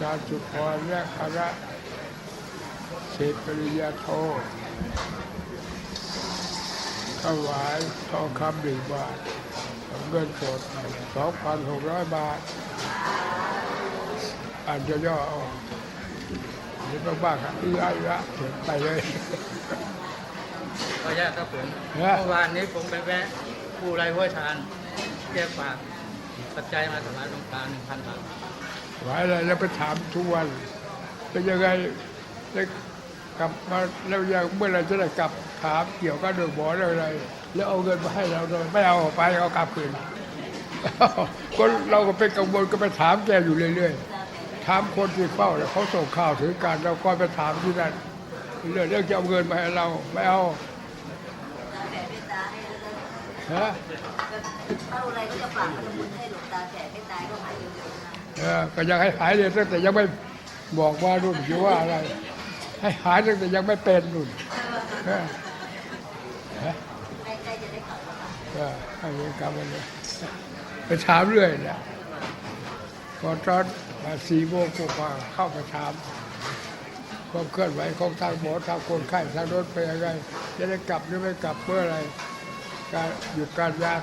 จารย์สุพรและคณะเศษปริญญาโทถวายทองคำหนึ่งบาทเงินสดสองพันหกร้อยบาทอ่านย่อๆเอาเดี๋ยวบ้างๆครับอีอะอีอะเขียนไปเลยขออนุญาตครับผมฮะเมื่อวานนี้ผมไปแวะผู้ไรห้วยทานแก้ฝากปัจจัยมาถวายหลวงตาหนึ่งพันบาท ไว้อะไรแล้วไปถามทุกวันเป็นยังไงแล้วกลับมาแล้วยังเมื่อไรจะได้กลับถามเกี่ยวกับเรื่องหมอเรื่องอะไร แล้วเอาเงินมาให้เราโดยไม่เอาออกไปเอากลับคืนก็เราก็เป็นกังวลก็ไปถามแกอยู่เรื่อยๆถามคนที่เฝ้าแล้วเขาส่งข่าวถึงการเราก็ไปถามที่นั่นเรื่องเรื่องจะเอาเงินมาให้เราไม่เอาฮะเท่าไรก็จะฝากมาทำบุญให้หลวงตาแก่ไม่ตายก็หายเร็วๆนะเออ ก็ยังให้หายเลยตั้งแต่ยังไม่บอกว่ารุ่นอยู่ว่าอะไร ให้หายตั้งแต่ยังไม่เป็นรุ่นใกล้ๆจะได้กลับแล้วค่ะก็ให้เวรกรรมไปเลยไปถามเรื่อยแหละพอตอนมาสี่โมงกว่าเข้าไปถามความเคลื่อนไหวของทางหมอทางคนไข้ทางรถเป็นยังไงจะได้กลับหรือไม่กลับเมื่อไรการหยุดการยา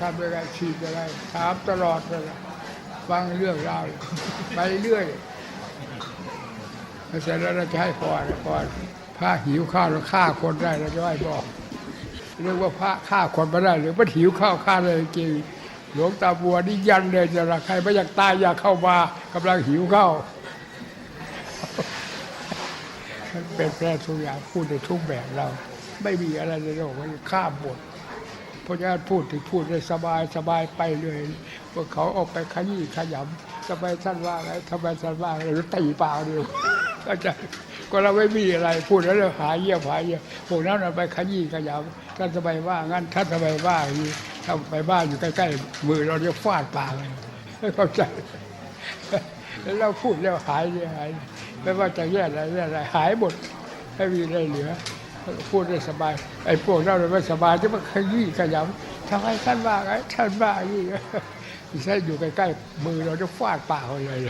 ทำยังไงฉีดยังไงถามตลอดเลย ฟังเรื่องราวไปเรื่อยเสร็จแล้วเราจะให้พรพรพระหิวข้าวแล้วฆ่าคนได้เราจะให้บอกเรียกว่าพระฆ่าคนไม่ได้หรือมันหิวข้าวฆ่าเลยจริงหลวงตาบัวนี่ยันเลยจะละใครไม่อยากตายอยากเข้ามากำลังหิวข้าวเป็นแพร่ทุกอย่างพูดในทุกแบบเรา ไม่มีอะไรในโลกว่าข้ามหมด เพราะฉะนั้นพูดถึงพูดได้สบายสบายไปเลยพวกเขาออกไปขยี้ขยำทำไมท่านว่าไงทำไมท่านว่าไงหรือตีเปล่าเดียวก็จะก็เราไม่มีอะไรพูดแล้วเราหายเยี่ยหายเยี่ยพวกนั้นเอาไปขยี้ขยำท่านทำไมว่างั้นท่านทำไมว่าอย่างนี้ถ้าไปบ้านอยู่ใกล้ๆมือเราจะฟาดปากเลยไม่เข้าใจแล้วเราพูดแล้วหายเนี่ยหายไม่ว่าจะแย่อะไรแย่อะไรหายหมดไม่มีอะไรเหลือ พูดได้สบาย ไอ้พวกเราเนี่ยไม่สบายจะมาขยี้ขยำทำไมท่านว่าไงท่านว่าอย่างนี้ใช่อยู่ใกล้ๆมือเราจะฟาดปากเราเลย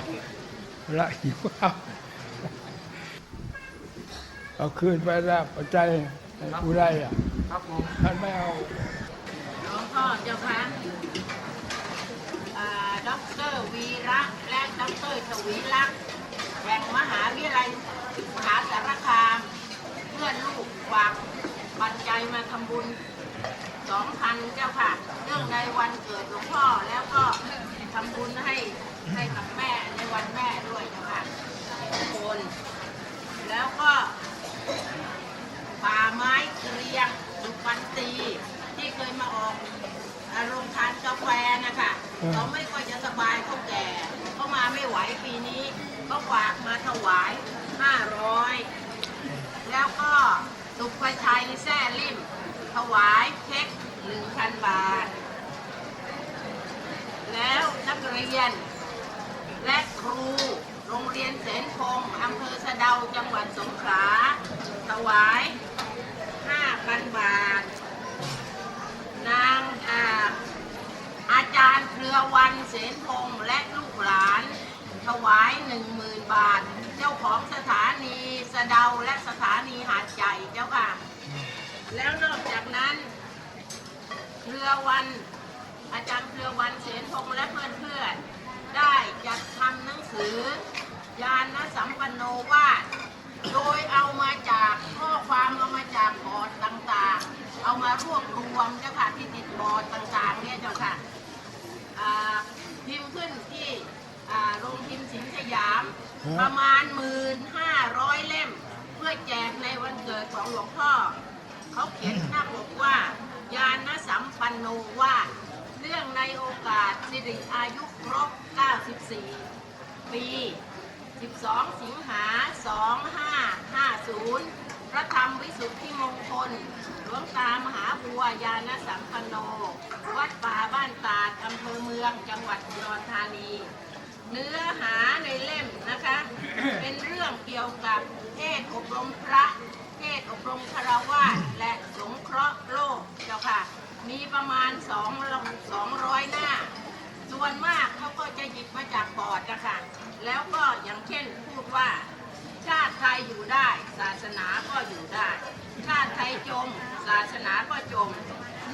ละหิวข้าวเอาคืนไปแล้วปัจจัยให้ผู้ได้อะครับผมท่านไม่เอาหลวงพ่อเจ้าคะอ่าด็อกเตอร์วีระและด็อกเตอร์ชวีลักษณ์แห่งมหาวิทยาลัยมหาสารคามเพื่อนลูกฝากปัจจัยมาทำบุญสองพันเจ้าค่ะ เรื่องในวันเกิดหลวงพ่อแล้วก็ทำบุญให้ให้กับแม่ในวันแม่ด้วยเจ้าค่ะทุกคนแล้วก็ป่าไม้เกรียงสุปันตีที่เคยมาออกอาโรงทานกาแฟนะคะอืมเขาไม่ค่อยจะสบายเขาแก่เขามาไม่ไหวปีนี้ก็ฝากมาถวาย500 แล้วก็สุภชัยแซ่ลิ่มถวายเช็ค1,000บาท แล้วนักเรียน และครูโรงเรียนเสนพงอำเภอสะเดาจังหวัดสงขลาถวาย5,000บาท นางอาอาจารย์เครือวันเสนพงและลูกหลาน ถวาย10,000บาท เจ้าของสถานีสะเดาและสถานีหาดใหญ่เจ้าค่ะ แล้วนอกจากนั้นเครือวันอาจารย์เครือวันเสนพงษ์และเพื่อนๆ ได้จัดทำหนังสือ ยานสัมปันโนวาดโดยเอามาจากข้อความเอามาจากบอร์ดต่างๆ เอามารวบรวมเจ้าค่ะที่ติดบอร์ดต่างๆเนี่ยเจ้าค่ะพิมพ์ขึ้นที่โรงพิมพ์สินสยาม ประมาณหมื่นห้าร้อยเล่ม เพื่อแจกในวันเกิดของหลวงพ่อ เขาเขียนหน้าปกว่า ยานสัมปันโนว่า เรื่องในโอกาสสิริอายุครบ 94 ปี 12 สิงหา 2550 พระธรรมวิสุทธิมงคล หลวงตามหาบัวยานสัมปันโน วัดป่าบ้านตาดอำเภอเมืองจังหวัดอุดรธานี เนื้อหาในเล่มนะคะ เป็นเรื่องเกี่ยวกับเทศอบรมพระเทศอบรมคารวะและสงเคราะห์โลกเจ้าค่ะ มีประมาณ 2 200 หน้า ส่วนมากเขาก็จะหยิบมาจากบอร์ดนะคะแล้วก็อย่างเช่นพูดว่า ชาติไทยอยู่ได้ ศาสนาก็อยู่ได้ ชาติไทยจม ศาสนาก็จม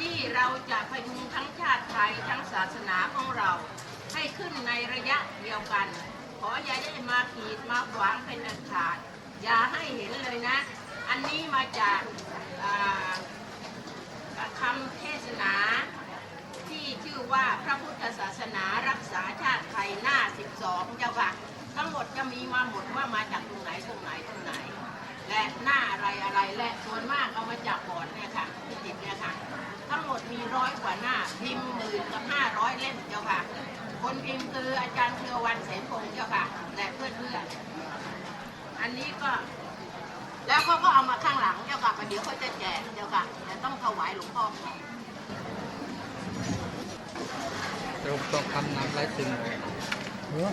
นี่เราจะพยุงทั้งชาติไทยทั้งศาสนาของเรา ขึ้นในระยะเดียวกัน ขออย่าได้มาขีดมาขวางเป็นอันขาด อย่าให้เห็นเลยนะ อันนี้มาจากคำเทศนา ที่ชื่อว่าพระพุทธศาสนารักษาชาติไทยหน้า 12 เจ้าค่ะ ทั้งหมดจะมีมาหมดว่ามาจากตรงไหนตรงไหนตรงไหน และหน้าอะไรอะไรและส่วนมากเอามาจากบอร์ดเนี่ยค่ะที่ติดเนี่ยค่ะ ทั้งหมดมีร้อยกว่าหน้าพิมพ์หมื่นกับห้าร้อยเล่มเจ้าค่ะ คนพิมพ์คืออาจารย์เครือวันเสนพงศ์เจ้าค่ะ และเพื่อนเพื่อนๆอันนี้ก็ แล้วเขาก็เอามาข้างหลังเจ้าค่ะประเดี๋ยวเขาจะแจกเจ้าค่ะแต่ต้องถวายหลวงพ่อก่อนสรุปทองคำน้ำไหลซึมเออ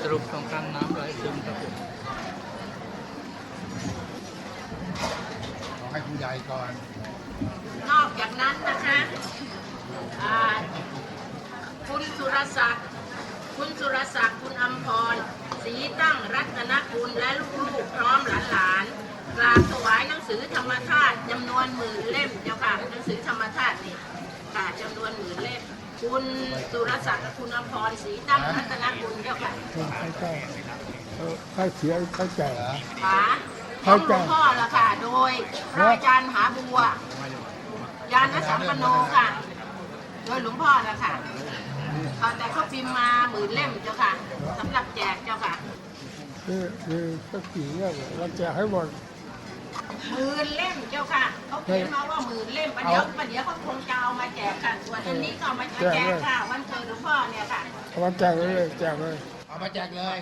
สรุปทองคำน้ำไหลซึมครับผมขอให้คุณยายก่อน นอกจากนั้นนะคะอ่า คุณสุรศักดิ์ คุณสุรศักดิ์ คุณอมพรศรีตั้งรัตนคุณและลูกๆพร้อมหลานๆกราบถวายหนังสือธรรมธาตุจำนวนหมื่นเล่มเจ้าค่ะหนังสือธรรมธาตุนี่ค่ะจำนวนหมื่นเล่ม คุณสุรศักดิ์กับคุณอมพรศรีตั้งรัตนคุณเจ้าค่ะใช่ใช่เออข้าเสียข้าแก่ขาของหลวงพ่อละค่ะ โดยพระอาจารย์มหาบัวยานสัมปโนค่ะ โดยหลวงพ่อละค่ะ เอาแต่เขาพิมพ์มาหมื่นเล่มเจ้าค่ะสำหรับแจกเจ้าค่ะคือคือสักกี่เรื่องเราแจกให้หมดหมื่นเล่มเจ้าค่ะเขาเขียนมาว่าหมื่นเล่มประเดี๋ยวประเดี๋ยวเขาคงจะเอามาแจกกันส่วนอันนี้ก็เอามาแจกค่ะ วันเกิดหลวงพ่อเนี่ยค่ะเอามาแจกเลยแจกเลยเอามาแจกเลย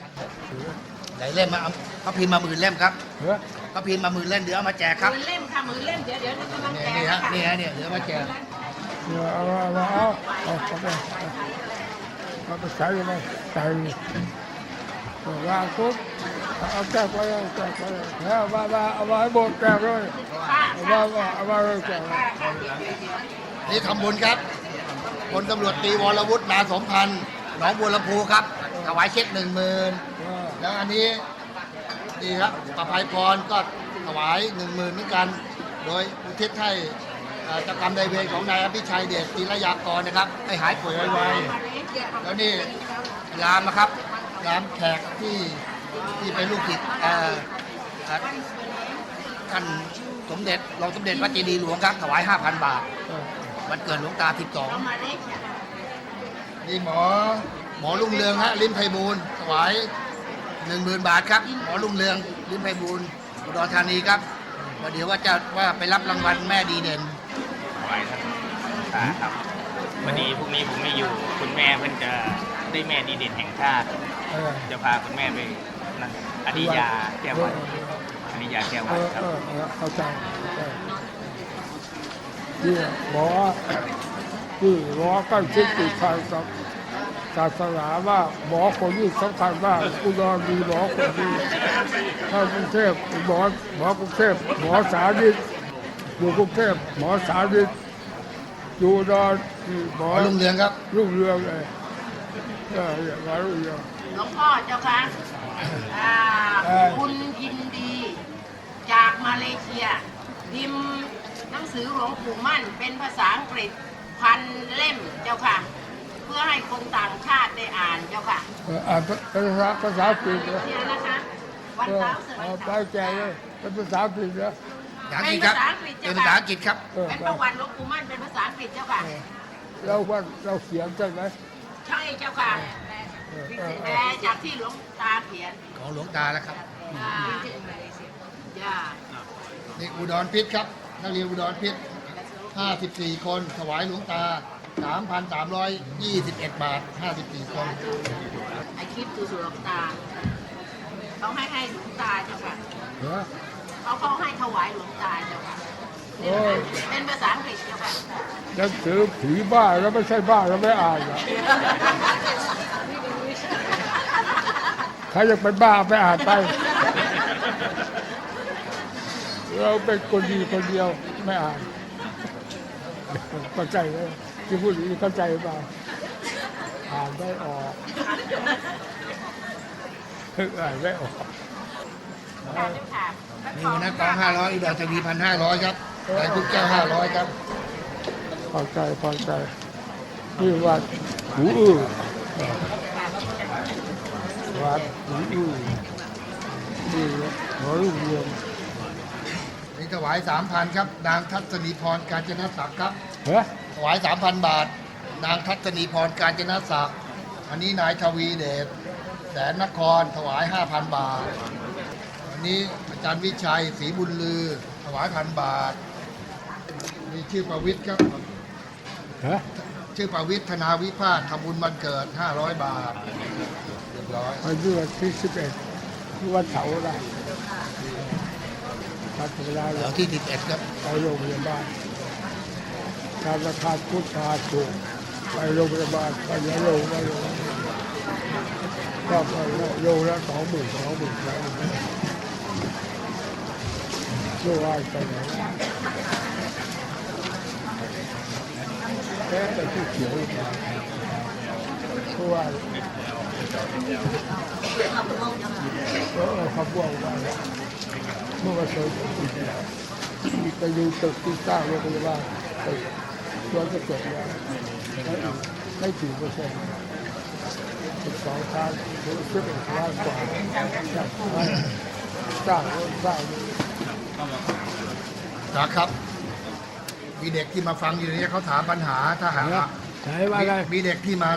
ไหนเล่มมาเอาเขาพิมพ์มาหมื่นเล่มครับเฮ้ยเขาพิมพ์มาหมื่นเล่มเดี๋ยวเอามาแจกหครับมื่นเล่มค่ะหมื่นเล่มเดี๋ยวเดี๋ยวจะกำลังนี่แจกนี่ฮะค่ะนี่ฮะเนี่ยเดี๋ยวเอามาแจกเนี่ยเอามา เอามาเอาเอาเข้าไปใส่เลยใส่เอาวางปุ๊บเอาแจกไปเลยแจกไปเลยเอามามาเอามาให้หมดแจกเลยค่ะเอามามาเอามาเลยแจกเลยนี่ทำบุญครับพลตำรวจตีวรวุฒินาสมพันธ์หนองบัวลำพูครับถวายเช็คหนึ่งหมื่นแล้วอันนี้ดีครับประภัยพรก็ถวายหนึ่งหมื่นเหมือนกัน โดยอุทิศให้ เจ้ากรรมนายเวรของนายอภิชัยเดชตีระยากรนะครับ ให้หายป่วยไวๆแล้วนี่ยามนะครับยามแขกที่ที่เป็นลูกศิษย์ท่านสมเด็จรองสมเด็จพระเจดีย์หลวงครับถวาย 5,000 บาทวันเกิดหลวงตาเอามาเล็ก12นี่หมอหมอลุงเรืองฮะลิ้มไพบูลถวาย 10,000 บาทครับ หมอลุงเรืองลิ้มไพบูลอุดรธานีครับเดี๋ยวว่าจะว่าไปรับรางวัลแม่ดีเด่น ถวายท่านตาครับวันนี้พรุ่งนี้ผมไม่อยู่คุณแม่เพิ่นจะได้แม่ดีเด่นแห่งชาติ เออจะพาคุณแม่ไปนั่นอนิยาแก้ววัดอนิยาแก้วเอวัดอครับเออเออเข้าใจเข้าใจนี่หมอที่หมอก็คิดติดทางกับศาสนาว่าหมอคนนี้สำคัญมากอุดรมีหมอคนนี้ถ้ากรุงเทพหมอหมอกรุงเทพหมอสาธิต อยู่กรุงเทพหมอสาธิตอยู่อุดรที่หมหมออลุงเรืองครับรุ่งเรืองเลยเอออย่างนั้นรุ่งเรืองหลวงพ่อเจ้าค่ะอ่าเอ้ยคุณยินดี จากมาเลเซียพิมพ์หนังสือหลวงปู่มั่นเป็นภาษาอังกฤษพันเล่มเจ้าค่ะ เพื่อให้คนต่างชาติได้อ่านเจ้าค่ะเอออ่านภาษาภาษาอังกฤษนะเนี่ยนะคะวันเออเสาร์เสาเอาร์ไปแจกเลยเป็นภาษาอังกฤษนะ ภาษาอังกฤษครับเป็นภาษาอังกฤษครับเออเป็นประวัติหลวงปู่มั่นเป็นภาษาอังกฤษเจ้าค่ะ เราว่าเราเขียนใช่ไหมใช่เจ้าค่ะเออเออเอแปลอจากที่หลวงตาเขียน ของหลวงตาแล้วครับอ่าย่านี่อุดรพิษครับ นักเรียนอุดรพิษ54 คน ถวายหลวงตา 3,321 บาท 54 คนไอคลิปคือสุหลวงตาเขาให้ให้หลวงตาเจ้าค่ะ เออเขาเขาให้ถวายหลวงตาเจ้าค่ะโอ้ยเป็นภาษาอังกฤษเจ้าค่ะหนังสือผีบ้าแล้วไม่ใช่บ้าแล้วไม่อ่านเหรอใครอยากเป็นบ้าไปอ่านไป เราเป็นคนดีคนเดียวไม่อ่านเข้าใจไหมที่พูดอย่างนี้เข้าใจเปล่าอ่านไม่ออกอ่านไม่ออก ค่ะเจ้าค่ะนี่วันนั้นกอง500อุดรทวีพันห้าร้อยครับนายพุทธแก้ว500ครับพอใจพอใจนี่วัดหูอื้อวัดหูอื้อนี่หัวลูกเรียนนี่ถวายสามพันครับ นางทัศนีพรการจนศักดิ์ครับเฮ้ยถวายสามพันบาท นางทัศนีพรการจนศักดิ์อันนี้นายทวีเดชแสนนครถวายห้าพันบาทอั นนี้อาจารย์วิชัยศรีบุญลือ ถวายพันบาท มีชื่อประวิทย์ครับเฮ้ยชื่อประวิทย์ธนาวิพาททำบุญวันเกิด 500 บาทเรียบร้อยวันที่วันที่สิบเอ็ดวันเสาร์นะตัดเวลาเดี๋ยวที่ติดเอ็ดครับ ไปโรงพยาบาลการราคาพุทธาถูกไปโรงพยาบาลไปยาโรงไปโรงก็ไปโรงละสองหมื่นสองหมื่นแล้ว โรงอะไรไปไหนแค่แต่ที่เขียวเพราะว่าเออเขาบอกว่าเมื่อวันเสาร์มีไปดูตึกที่สร้างโรงพยาบาลตึกตัวจะเสร็จแล้วไม่ถึงเปอร์เซ็นต์สิบสองครั้งหรือสิบเอ็ดล้านกว่าสร้างสร้าง นะครับ มีเด็กที่มาฟังอยู่นี้เขาถามปัญหาถ้าหากนะใช่ว่าไงมีมีเด็กที่มา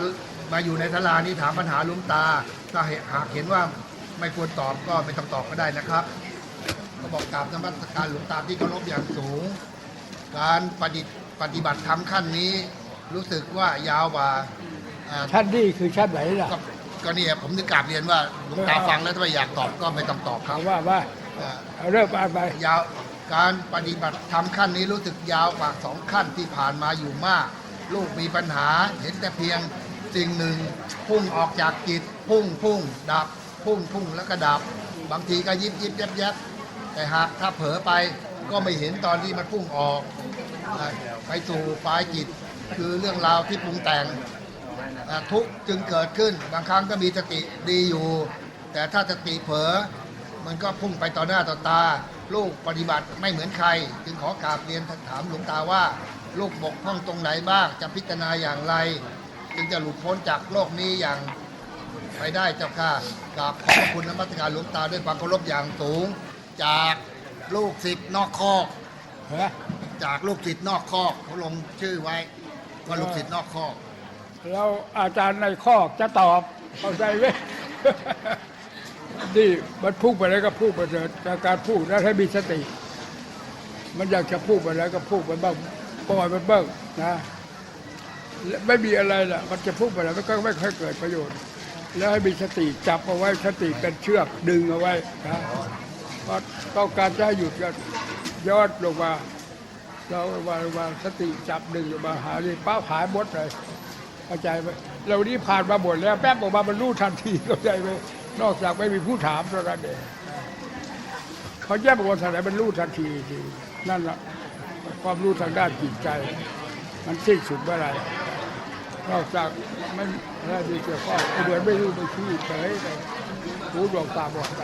มาอยู่ในศาลานี้ถามปัญหาหลุงตา ถ้าหากเห็นว่าไม่ควรตอบก็ไม่ต้องตอบก็ได้นะครับก็บอกกราบนมัสการหลวงตาที่เคารพอย่างสูง การปฏิปฏิบัติธรรมขั้นนี้ รู้สึกว่ายาวกว่าอ่าชั้นนี่คือชั้นไหนล่ะ ก็ก็เนี่ยผมถึงกราบเรียนว่าหลวงตาฟังแล้วถ้าไม่อยากตอบก็ไม่ต้องตอบคถารับมว่าว่าอ่า เริ่มอ่านไปยาวการปฏิบัติธรรมขั้นนี้รู้สึกยาวกว่าสองขั้นที่ผ่านมาอยู่มาก ลูกมีปัญหาเห็นแต่เพียงสิ่งหนึ่ง พุ่งออกจากจิต พุ่งพุ่งดับ พุ่งพุ่งแล้วก็ดับ บางทีก็ยิบยิบยับยับแต่หากถ้าเผลอไปก็ไม่เห็นตอนที่มันพุ่งออกไปสู่ปลายจิต คือเรื่องราวที่ปรุงแต่งทุกจึงเกิดขึ้นบางครั้งก็มีสติดีอยู่ แต่ถ้าสติเผลอ มันก็พุ่งไปต่อหน้าต่อตา ลูกปฏิบัติไม่เหมือนใคร จึงขอกราบเรียนถามหลวงตาว่า ลูกบกพร่องตรงไหนบ้างจะพิจารณาอย่างไร จึงจะหลุดพ้นจากโลกนี้อย่างไปได้เจ้าค่ะกราบขอบพระคุณนมัสการหลวงตาด้วยความเคารพอย่างสูง จากลูกศิษย์นอกคอกเฮ้ยจากลูกศิษย์นอกคอกเขาลงชื่อไว้ว่าลูกศิษย์นอกคอกแล้วอาจารย์ในข้อกจะตอบเข้าใจไหม นี่มันพูดไปแล้วก็พูดไปเถอะแต่การพูดแล้วให้มีสติ มันอยากจะพูดไปแล้วก็พูดไปบ้างปล่อยมันบ้างนะและไม่มีอะไรล่ะ มันจะพูดไปแล้วมันก็ไม่ค่อยเกิดประโยชน์ แล้วให้มีสติจับเอาไว้สติเป็นเชือกดึงเอาไว้นะพราต้องการจะให้หยุดก็ยอดลงมาเราวางวางสติจับดึงลงมาหาเลยป้าหายหมดเลยเข้าใจไหมเรานี่ผ่านมาหมดแล้วแป๊บออกมามันรู้ทันทีเข้าใจไหม นอกจากไม่มีผู้ถามเท่านั้นเองเขาแยกบอกว่าทางไหนมันรู้ทันทีจริงนั่นแหละความรู้ทางด้านจิตใจ มันสิ้นสุดเมื่อไหรนอกจากไม่อะไรที่เกี่ยวข้องเหมือนไม่รู้ไม่ชี้เฉยไปรู้ดวงตาบอดไป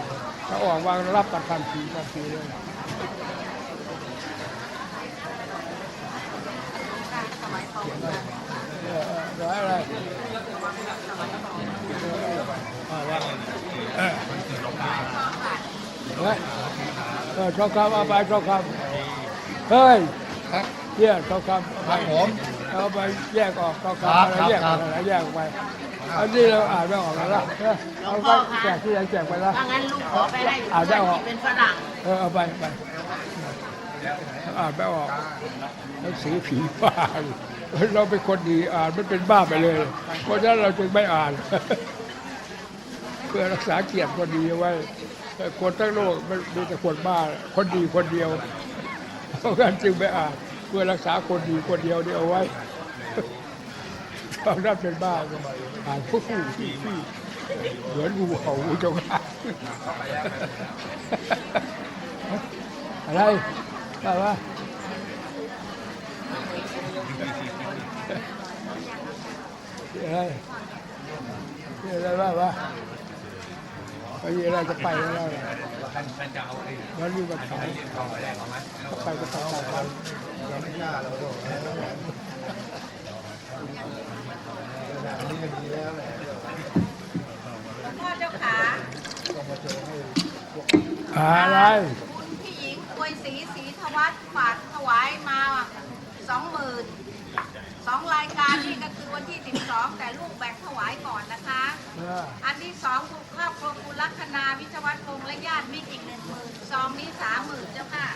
ถ้าออกวางรับกันทันทีทันทีเลยเออเอออะไร เฮ้ยเออทองคำเอาไปทองคำเฮ้ยครับเนี่ยทองคำครับผมเอาไปแยกออกทองคำอะไรแยกอะไรแยกออกไปอันนี้เราอ่านไม่ออกแล้วล่ะเออเอาไปแจกที่ไหนแจกไปละ ถ้างั้นลูกขอไปให้อ่านได้เพื่อนออกที่เป็นฝรั่งเออเอาไปไปอ่านไม่ออกหนังสือผีบ้าเราเป็นคนดีอ่านมันเป็นบ้าไปเลย เพราะฉะนั้นเราจึงไม่อ่าน พื่อรักษาเกียรติคนดีเอาไว้คนทั้งโลกมันมีแต่คนบ้าคนดีคนเดียวเพราะงั้นจึงไม่อ่านเพื่อรักษาคนดีคนเดียวนี่เอาไว้ตอนนั้นเป็นบ้าก็อ่านฟู่ฟู่ฟี่ฟี่เหมือนงูเขาจงอางอะไรอะไรวะอะไรอะไรบ้างวะ ไปเราจะไปแล้วเราแล้วอยู่กับเขาก็ไปกับเขาพ่อเจ้าขาอะไรคุณพี่หญิงควยสีสีธวัฒน์ฝากถวายมาสองหมื่นสองรายการนี่ก็คือวันที่สิบสองแต่ลูกแบ่งถวาย อันที่สองคุณครอบครัวคุณลัคนาวิชวัฒน์พงษ์และญาติมิตรอีกหนึ่งหมื่นซองนี้สามหมื่นเจ้าค่ะ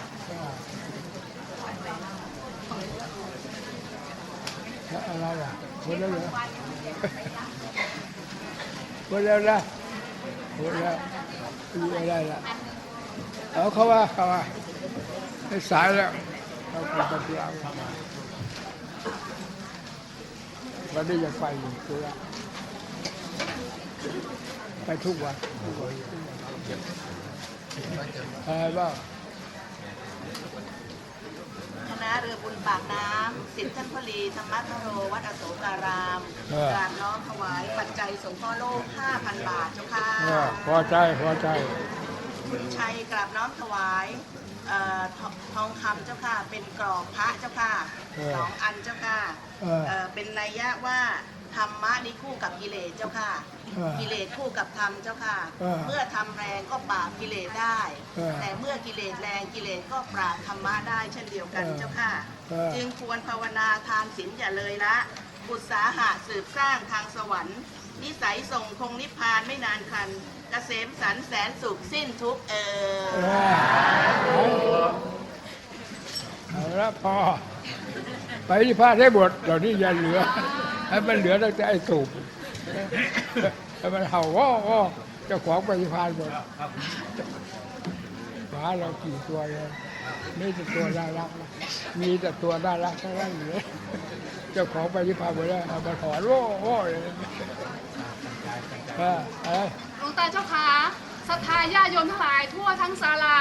อะไรอะหมดแล้วเหรอหมดแล้วนะหมดแล้วมีอะไรล่ะเอาเขาว่าเขาว่าไม่สายแล้วเราไปปฏิบัติธรรมวันนี้ยังไปอยู่ตัว ไปทุกวันทุกวันอะไรบ้างคณะเรือบุญปากน้ำสิทธิท่านพลีธรรมทโร วัดอโศการามเออกราบน้อมถวายปัจจัยสงฆ์พ่อโลก 5,000 บาทเจ้าค่ะเออพอใจพอใจคุณชัยกราบน้อมถวายเอ่อททองคำเจ้าค่ะ เป็นกรอบพระเจ้าค่ะเออสองอันเจ้าค่ะเออเอ่อเป็นนัยยะว่า ธรรมะนี่คู่กับกิเลสเจ้าค่ะเออกิเลสคู่กับธรรมเจ้าค่ะเออเมื่อทำแรงก็ปราบกิเลสได้เออแต่เมื่อกิเลสแรงกิเลสก็ปราบธรรมะได้เช่นเดียวกันเออเจ้าค่ะเออจึงควรภาวนาทานศีลอย่าเลยละอุตสาหะสืบสร้างทางสวรรค์ นิสัยส่งคงนิพพานไม่นานคันเกษมสันต์แสนสุขสิ้นทุกข์เออ เออเอาละพอ ไปที่พาได้หมดเหล่านี้อย่าเหลือ ให้มันเหลือตั้งแต่ไอ้สูบให้มันเห่าว้อว้อเจ้าของไปที่พานหมดหมาเรากี่ตัวเลยไมีแต่ตัวน่ารักนะมีแต่ตัวน่ารักทั้งนั้นเลยเจ้าของไปที่พานหมดแล้วเอามาถอนว้โว้เลยเออเออหลวงตาเจ้าคะศรัทธาญาโยมทั้งหลายทั่วทั้งศาลา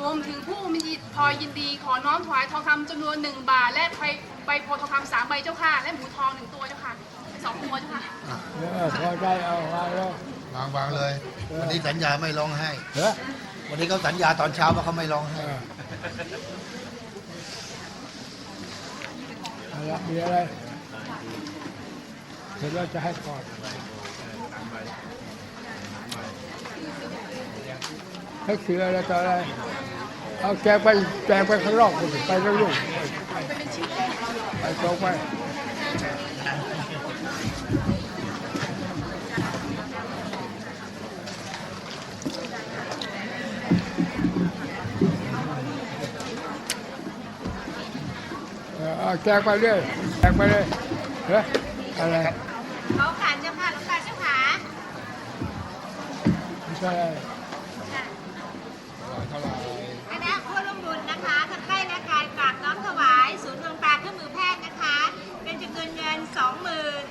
รวมถึงผู้มีจิตพลอยินดีขอน้อมถวายทองคำจำนวนหนึ่งบาท และใบใบโพธิ์ทองคำสามใบเจ้าค่ะ และหมูทองหนึ่งตัวเจ้าค่ะสองตัวเจ้าค่ะเออพอใจเอามาแล้ว วางวางเลย วันนี้สัญญาไม่ร้องไห้เฮ้ยวันนี้เขาสัญญาตอนเช้าว่าเขาไม่ร้องไห้ เอาละมีอะไรเดี๋ยวเราจะให้ก่อนให้คืออะไรต่ออะไร เอาแกไปแกไปข้างนอกคนไปแล้วลูกไปไปตรงไปเออเอาแกไปเรื่อยแกไปเลยเฮ้ยอะไรเขาขานเจ้าค่ะหลวงตาเจ้าค่ะไม่ใช่อะไร คณะผู้ร่วมบุญนะคะทั้งใกล้และไกลกราบน้อมถวาย ศูนย์ดวงตาเครื่องมือแพทย์นะคะ เป็นจำนวนเงินสองหมื่น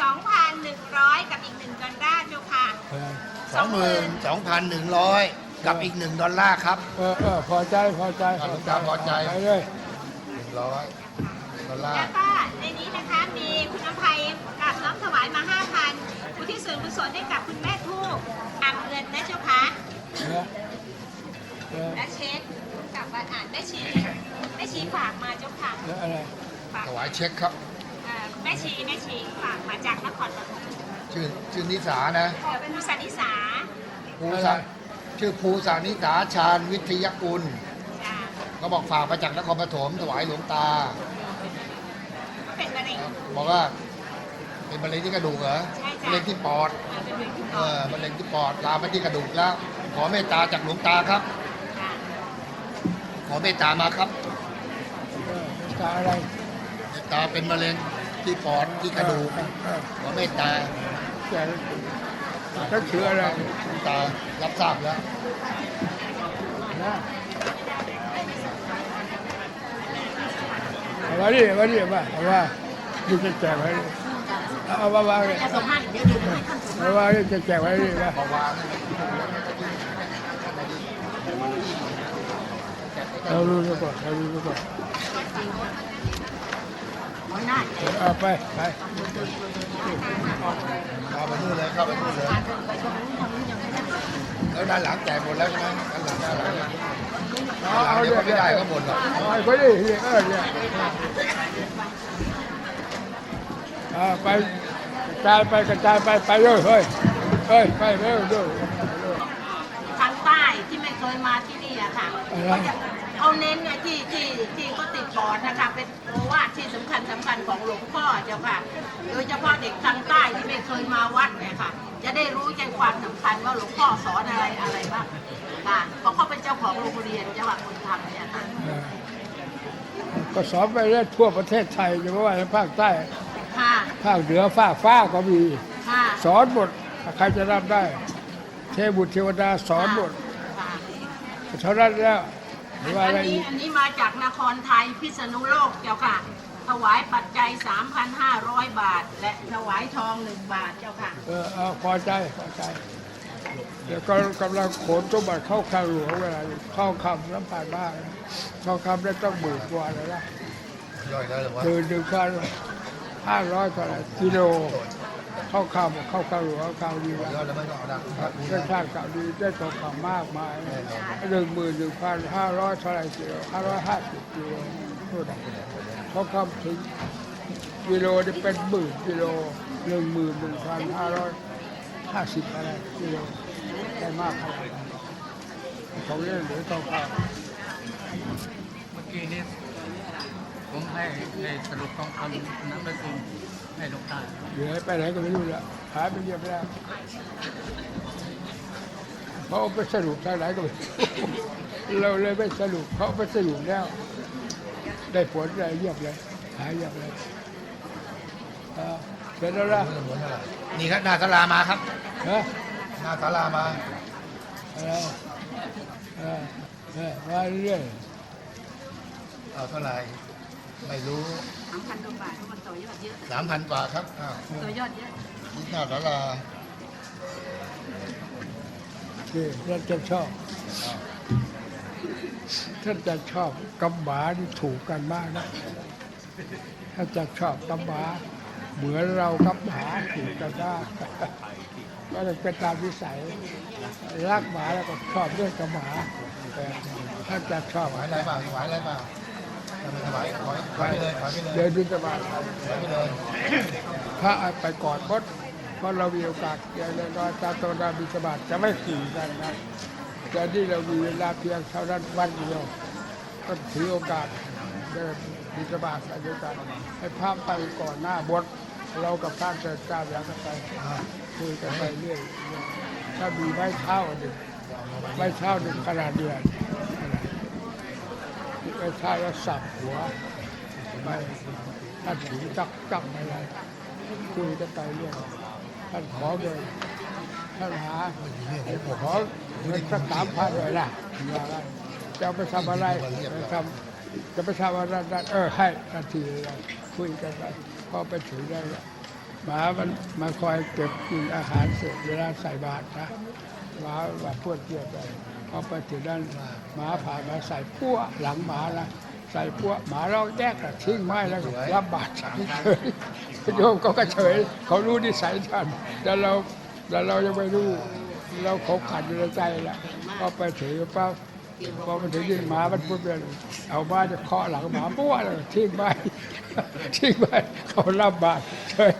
สองพันหนึ่งร้อยกับอีกหนึ่งดอลลาร์เจ้าค่ะ เออ สองหมื่นสองพันหนึ่งร้อยกับอีกหนึ่งดอลลาร์ครับ เออเออพอใจพอใจครับผมพอใจ ไปเลยหนึ่งร้อยดอลลาร์แล้วก็ในนี้นะคะมีคุณอภัยกราบน้อมถวายมา5,000อุทิศส่วนกุศลให้กับคุณแม่ทูกอ่างเงินนะเจ้าค่ะเออเออและเช็คกับวันอ่านแม่ชีแม่ชีฝากมาเจ้าค่ะแล้วอะไร ฝากถวายเช็คครับ เอ่อแม่ชีแม่ชีฝากมาจากนครปฐม ชื่อชื่อนิสานะเอ่อเป็นสันนิสาภูสาชื่อภูสานิสาชาญวิทยากุลจ้าเขาบอกฝากมาจากนครปฐมถวายหลวงตา ก็เป็นมะเร็ง บอกว่า เป็นมะเร็งที่กระดูกเหรอใช่จ้ะ มะเร็งที่ปอดเอ่อเป็นมะเร็งที่ปเออดอมะเร็งที่ปอดลามไปที่กระดูกแล้ว ขอเมตตาจากหลวงตาครับ จ้ะขอเมตตามาครับเออตาอะไรเมตตาเป็นมะเร็งที่ปอดที่กระดูก เออเออขอเมตตา แกก็คืออะไรหลวงตารับทราบแล้วนะเอาไว้ดิเอาไว้ดิมาเอาว่าดูจะแจกไว้ดิเอามาวางเลยเอาวางดิจะแจกไว้ดิมามาวางเรารู้ซะก่อนเรารู้ซะก่อน เอาไปไปเข้าไปนู่นเลยเข้าไปนู่นเลยแล้วด้านหลังแจกหมดแล้วใช่ไหมด้านหลังด้านหลังเนี่ยด้านหลังเอาเดี๋ยวเดี๋ยวก็ไม่ได้ก็หมดหรอกเอาไปดิเออเนี่ยเอาไปกระจายไปกระจายไปไปเลยเฮ้ยเฮ้ยไปเร็วเร็วทางใต้ที่ไม่เคยมาที่นี่อะค่ะอะไร เขาจะเขาเน้นเนี่ยที่ที่ที่ก็ติดก่อนนะคะ เป็นโอวาทที่สำคัญสำคัญของหลวงพ่อเจ้าค่ะโดยเฉพาะเด็กทางใต้ที่ไม่เคยมาวัดเนี่ยค่ะ จะได้รู้ใจความสำคัญว่าหลวงพ่อสอนอะไรอะไรบ้างค่ะเพราะเขาเป็นเจ้าของโรงเรียนจังหวัดบุรีรัมย์เนี่ยค่ะเออก็สอนไปเรื่อยทั่วประเทศไทยจะว่าในภาคใต้ ค่ะภาคเหนือภาคฟ้าก็มี ค่ะสอนหมดใครจะรับได้ เทพบุตรเทวดาสอนหมดค่ะ เท่านั้นแล้วห อัรืนอว่าอะไรนี้อีกอันนี้มาจากนครไทยพิษณุโลกเจ้าค่ะ ถวายปัจจัย 3,500 บาท และถวายทอง 1 บาทเจ้าค่ะ เออเอาพอใจพอใจ เดี๋ยวก็กำลังขนสมบัติเข้าคลังหลวงเวลาเข้าคำน้ำผ่านบ้านเข้าคำได้ต้องหมื่นกว่าเลยนะย่อยแล้วหรือว่าคือหนึ่งพันห้าร้อยเท่าไหร่กิโล เข้าคำเข้าคลังหลวงคำดีแล้วย่อยแล้วไม่ต้องเอาดังครับเส้นทางข่าวดีได้ทองคำมากมายหนึ่งหมื่นหนึ่งพันห้าร้อยเท่าไรกิโลห้าร้อยห้าสิบกิโลพูดอะทองคำถึงกิโลนี่เป็นหมื่นกิโลหนึ่งหมื่นหนึ่งพันห้าร้อยห้าสิบอะไรกิโลได้มากขนาดนั้ของเล่นหรือทองคเมื่อกี้นี้ผมให้ให้สรุปทองคำนับไปจริง ให้หลวงตาำเหลือไปไหนก็ไม่รู้ละหายไปเรียบแล้วเขาเอาไปสรุปทางไหนก็ไม่รู้เราเลยไม่สรุปเขาเอาไปสรุปแล้ว ได้ผลอะไรเยียบเลย หายเยียบเลยเออเสร็จแล้วละนี่ครับหน้าศาลามาครับฮะหน้าศาลามาอะไรเออเออมาเรื่อยเอาเท่าไหร่ไม่รู้ 3,000กว่าบาทเพราะมันต่อยอดเยอะสามพันกว่าครับอ้าวต่อยอดเยอะ นี่หน้าศาลานี่ท่านจะชอบท่านจะชอบกำหมาที่ถูกกันมากนะท่านจะชอบกำหมาเหมือนเรากับหมาถูกกันได้ก็เลยเป็นตามวิสัยรักหมาแล้วก็ชอบเรื่องกับหมาเออท่านจะชอบถวายอะไรเปล่าถวายอะไรเปล่า ถวายถวายถวายไปเลยถวายไปเลเดินบินตบาตถวายไปเลยพระไปกอดมดเพราะเรามีโอกาสอย่างน้อยๆตามตัวนาบิณฑบาตจะไม่ขู่กันนะแต่นี่เรามีเวลาเพียงเท่านั้นวันเดียวก็ถือโอกาสเดินบิณฑบาตไปด้วยกันให้พระไปก่อนหน้าบดเรากับท่านเดินก้าวอย่างกันไปคุยกันไปเรื่อยๆถ้ามีไม้เท้าหนึ่งไม้เท้าหนึ่งขนาดเดือน ไม้เท้าแล้วสับหัวไปท่านถือจับจับอะไรคุยกันไปเรื่องท่านขอเงินท่านหาขอเงินสักสามพันเลยนะว่ะจะไปทำอะไรไปทำจะไปทำอะไรนั่นเออให้ทันทีเลยคุยกันไปพอไปถึงได้แล้วหมามันมาคอยเก็บกินอาหารเสร็จเวลาใส่บาตรนะหมาว่าพวดเกียวไป พอไปถึงนั้นหมาผ่านมาใส่ปั้วหลังหมานะใส่ปั้วหมาเราแยกกับทิ้งไม้แล้วก็รับบาตรเฉยโยมเขาก็เฉย เขารู้นิสัยท่านแต่เราแต่เรายังไม่รู้เราขาขัดอยู่ในใจแหละพอไปถึงปั๊บพอไปถึงยิงหมามันปุ๊บเลเอาบ้านจะเคาะหลังหมาปั้วเลยทิ้งไปทิ้งไปเขารับบาตรเฉย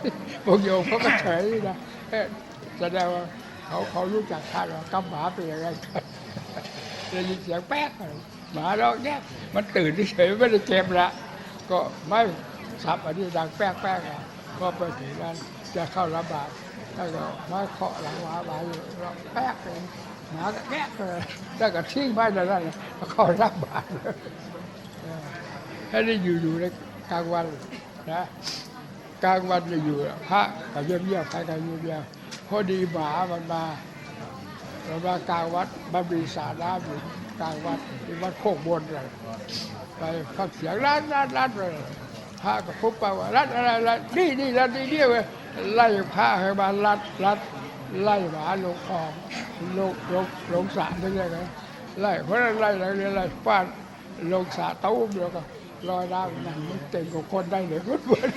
พวกโยมเขาก็เฉยนะแสดงว่าเขาเขารู้จักท่านว่ากำหมาเป็นยังไง ได้ยินเสียงแป๊กหมาร้องแยกมันตื่นเฉยไม่ได้เก็บละ ก็ไม่สับอันนี้ดังแป๊กแป๊กอะก็ไปถึงนั้นจะเข้ารับบาตรถ้าก็มาเคาะหลังหมาหมาอยู่ร้องแป๊กเลยหมาก็แป๊กเลยแล้วก็ทิ้งไว้ในนั้นเลยแล้วเข้ารับบาตรเลยเออให้ได้อยู่อยู่ในกลางวันนะกลางวันจะอยู่พระกับเยี่ยมๆใครกับเยี่ยมๆพอดีหมามันมา เรามากลางวัดมันมีสระน้ำอยู่กลางวัดที่วัดโคกบนเลยไปฟังเสียงร้านร้านร้านเลยพระก็พบไปว่าร้านอะไรร้านนี่นี่ร้านนี้เนี่ยเว้ยไล่พระให้มารัดรัดไล่หมาลงคลองลงลงลงสระนี่เลยนะไล่เพราะนั้นไล่อะไรไล่ฟาดลงสระเต้าเดียวก็ ลอยน้ำนั่นมันเก่งกว่าคนได้เลยเพื่อน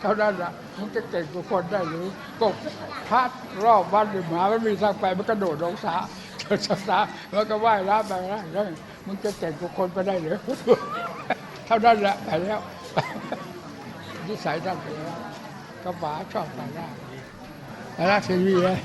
เท่านั้นละมันจะเก่งกว่าคนได้หรือก็พัดรอบวัดหรือมามันมีทางไปมันกระโดดลงสระโดดลงสระแล้วก็ว่ายน้ำไปนะแล้วมึงจะเก่งกว่าคนไปได้หรือเท่านั้นละไปแล้วนิสัยท่านไปแล้วกับหมาชอบสาระสาระทีวีเลย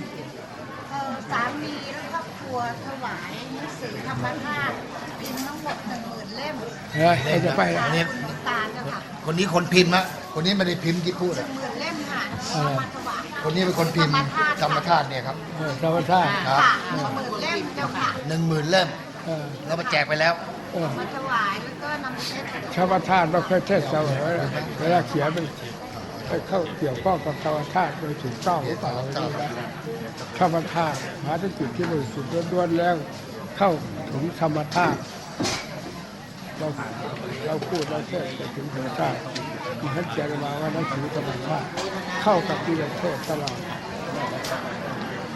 เอ่อสามีและครอบครัวถวายหนังสือธรรมธาตุพิมพ์ทั้งหมดหนึ่งหมื่น เล่มเฮ้ยใครจะไปตาล่ะคุณตุ๊กตาเจ้าค่ะคนนี้คนพิมพ์อะคนนี้ไม่ได้พิมพ์ที่พูดหนึ่อะงหมื่นเล่มค่ะเอามาถวายคนนี้เป็นคนพิมพ์ธรรมธาตุเนี่ยครับเออธรรมชาติครับค่ะหนึ่งหมื่นเล่มเจ้าค่ะหนึ่งหมื่นเล่มเออแล้วมาแจกไปแล้วเออมาถวายแล้วก็นำไปเช็ดธรรมชาติเราเคยเทศเสมอนะเวลาเขียนเป็นไปเข้าเกี่ยวข้องกับธรรมชาติโดยถูกต้องหรือเปล่าไม่รู้นะธรรมชาติหาที่จุดที่บริสุทธิ์ล้วนๆแล้ว เข้าถึงธรรมชาติ เราเราพูดเราเทศไปถึงธรรมชาติมีท่านเขียนมาว่านั่นคือธรรมชาติเข้ากับที่เราเทศตลอด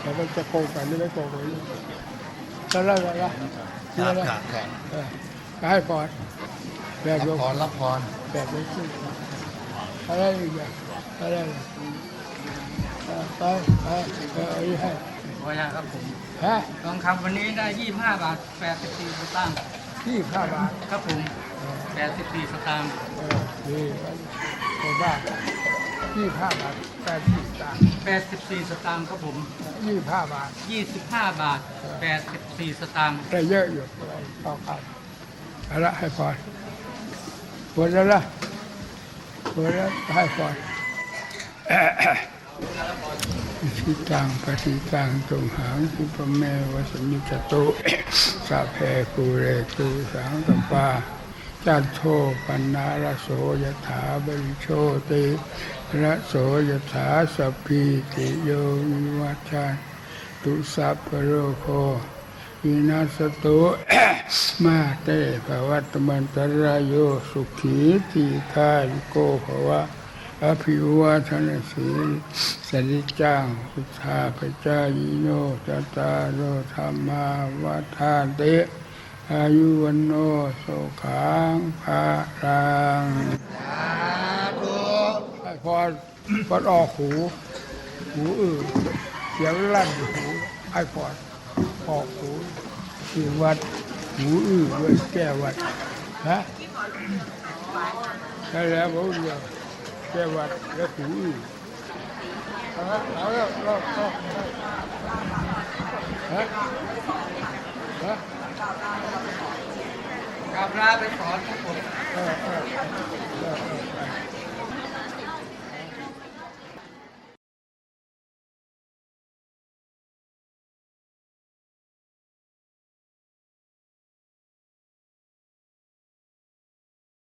แต่มันจะโกงไปหรือไม่โกงไปก็แล้วแต่ละครับครับครับเออให้พรแบบรับโยมพรรับพรแบบนี้ขึ้นอะไรอีกอย่างอะไรอีกเออไปไปเออเอาอีกให้ขออนุญาตครับผมฮะทองคำวันนี้ได้25บาท84สตางค์ ที่ข้าบาทครับผม84สตางค์เออดีโคบ้ายี่ห้าบาทแปดสิบตังค์84สตางค์ครับผมยี่ห้าบาท25บาท84สตางค์ได้เยอะอยู่ต่อครับเอาละให้พรหมดแล้วละหมดแล้วให้พร ทิตังปฏิตังตุมหังคุปเมวะสมิจตุสัพเพปูเรตุสังกปาจันโทปันนารโสยถาบริโชติระโสยถาสพพิติโยวิวัชชันตุสัพพโรโควินาสตุมาเตภวัตมันตรายโยสุขีทีคาลิโกภวะ อภิวาทนสีสนิจจังพุทธาปจายโนจตารโรธรรมาวัฏานเตอายุวันโนสุขังภารังให้พอพอออกหู หูอื่นเสียงลั่นหูให้พอดออกหูคือวัดหูอื่นด้วยแก้วัดฮะใช่แล้วผมเดียว แก้วัดและหูอื่นเอาละเอาละเอาละฮะฮะกราบลาไปสอนครับผ